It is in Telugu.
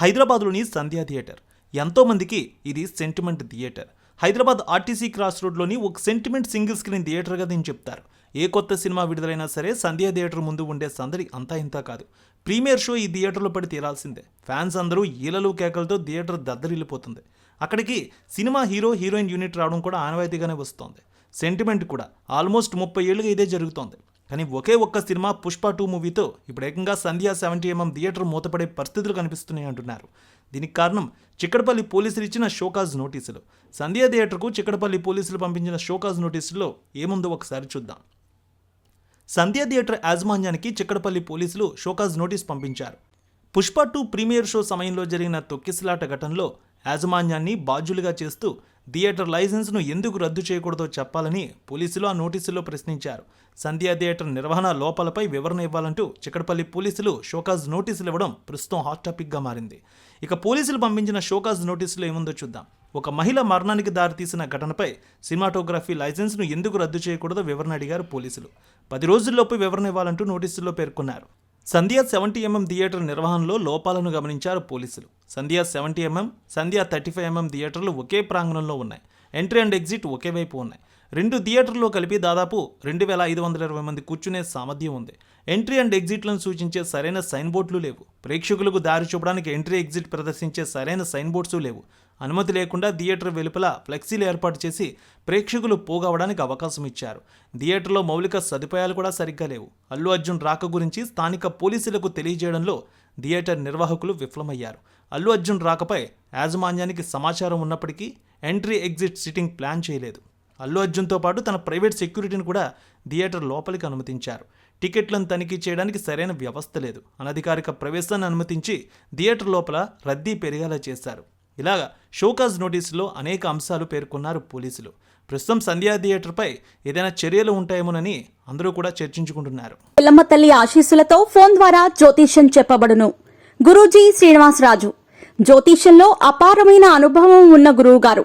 హైదరాబాద్లోని సంధ్యా థియేటర్. ఎంతోమందికి ఇది sentiment theatre. Hyderabad RTC cross రోడ్లోని ఒక సెంటిమెంట్ సింగిల్ స్క్రీన్ థియేటర్గా దీన్ని చెప్తారు. ఏ కొత్త సినిమా విడుదలైనా సరే సంధ్యా థియేటర్ ముందు ఉండే సందడి అంతా ఇంతా కాదు. ప్రీమియర్ షో ఈ థియేటర్లో పడి తీరాల్సిందే. ఫ్యాన్స్ అందరూ ఈలలు కేకలతో థియేటర్ దద్దరిల్లిపోతుంది. అక్కడికి సినిమా హీరో హీరోయిన్ యూనిట్ రావడం కూడా ఆనవాయితీగానే వస్తోంది. సెంటిమెంట్ కూడా ఆల్మోస్ట్ ముప్పై ఏళ్ళుగా ఇదే జరుగుతోంది. కానీ ఒకే ఒక్క సినిమా పుష్ప టూ మూవీతో ఇప్పుడు ఏకంగా సంధ్యా సెవెంటీ ఎంఎం థియేటర్ మూతపడే పరిస్థితులు కనిపిస్తున్నాయి అంటున్నారు. దీనికి కారణం చిక్కడపల్లి పోలీసులు ఇచ్చిన షోకాజ్ నోటీసులు. సంధ్యా థియేటర్కు చిక్కడపల్లి పోలీసులు పంపించిన షోకాజ్ నోటీసులో ఏముందో ఒకసారి చూద్దాం. సంధ్యా థియేటర్ యాజమాన్యానికి చిక్కడపల్లి పోలీసులు షోకాజ్ నోటీస్ పంపించారు. పుష్ప టూ ప్రీమియర్ షో సమయంలో జరిగిన తొక్కిసలాట ఘటనలో యాజమాన్యాన్ని బాధ్యులుగా చేస్తూ థియేటర్ లైసెన్స్ను ఎందుకు రద్దు చేయకూడదో చెప్పాలని పోలీసులు ఆ నోటీసుల్లో ప్రశ్నించారు. సంధ్యా థియేటర్ నిర్వహణ లోపాలపై వివరణ ఇవ్వాలంటూ చిక్కడపల్లి పోలీసులు షోకాజ్ నోటీసులు ఇవ్వడం ప్రస్తుతం హాట్ టాపిక్గా మారింది. ఇక పోలీసులు పంపించిన షోకాజ్ నోటీసులో ఏముందో చూద్దాం. ఒక మహిళ మరణానికి దారితీసిన ఘటనపై సినిమాటోగ్రఫీ లైసెన్స్ను ఎందుకు రద్దు చేయకూడదో వివరణ అడిగారు పోలీసులు. పది రోజుల్లోపు వివరణ ఇవ్వాలంటూ నోటీసుల్లో పేర్కొన్నారు. సంధ్యా సెవెంటీ ఎంఎం థియేటర్ నిర్వహణలో లోపాలను గమనించారు పోలీసులు. Sandhya seventy MM Sandhya thirty five MM థియేటర్లు ఒకే ప్రాంగణంలో ఉన్నాయి. ఎంట్రీ అండ్ ఎగ్జిట్ ఒకే వైపు ఉన్నాయి. రెండు థియేటర్లో కలిపి దాదాపు రెండు వేల ఐదు వందల ఇరవై మంది కూర్చునే సామర్థ్యం ఉంది. ఎంట్రీ అండ్ ఎగ్జిట్లను సూచించే సరైన సైన్ బోర్డులు లేవు. ప్రేక్షకులకు దారి చూపడానికి ఎంట్రీ ఎగ్జిట్ ప్రదర్శించే సరైన సైన్ బోర్డ్స్ లేవు. అనుమతి లేకుండా థియేటర్ వెలుపల ఫ్లెక్సీలు ఏర్పాటు చేసి ప్రేక్షకులు పోగవడానికి అవకాశం ఇచ్చారు. థియేటర్లో మౌలిక సదుపాయాలు కూడా సరిగ్గా లేవు. అల్లు అర్జున్ రాక గురించి స్థానిక పోలీసులకు తెలియజేయడంలో థియేటర్ నిర్వాహకులు విఫలమయ్యారు. అల్లు అర్జున్ రాకపై యాజమాన్యానికి సమాచారం ఉన్నప్పటికీ ఎంట్రీ ఎగ్జిట్ సిట్టింగ్ ప్లాన్ చేయలేదు. అల్లు అర్జున్తో పాటు తన ప్రైవేట్ సెక్యూరిటీని కూడా థియేటర్ లోపలికి అనుమతించారు. టికెట్లను తనిఖీ చేయడానికి సరైన వ్యవస్థ లేదు. అనధికారిక ప్రవేశాన్ని అనుమతించి థియేటర్ లోపల రద్దీ పెరిగేలా చేశారు. ఇలాగా షోకాజ్ నోటీసులో అనేక అంశాలు పేర్కొన్నారు పోలీసులు. ప్రస్తుతం సంధ్యా థియేటర్పై ఏదైనా చర్యలు ఉంటాయేమోనని అందరూ కూడా చర్చించుకుంటున్నారు. పిల్లమ్మ తల్లి ఆశీస్సులతో ఫోన్ ద్వారా జ్యోతిష్యం చెప్పబడును. గురూజీ శ్రీనివాసరాజు. జ్యోతిష్యంలో అపారమైన అనుభవం ఉన్న గురువు గారు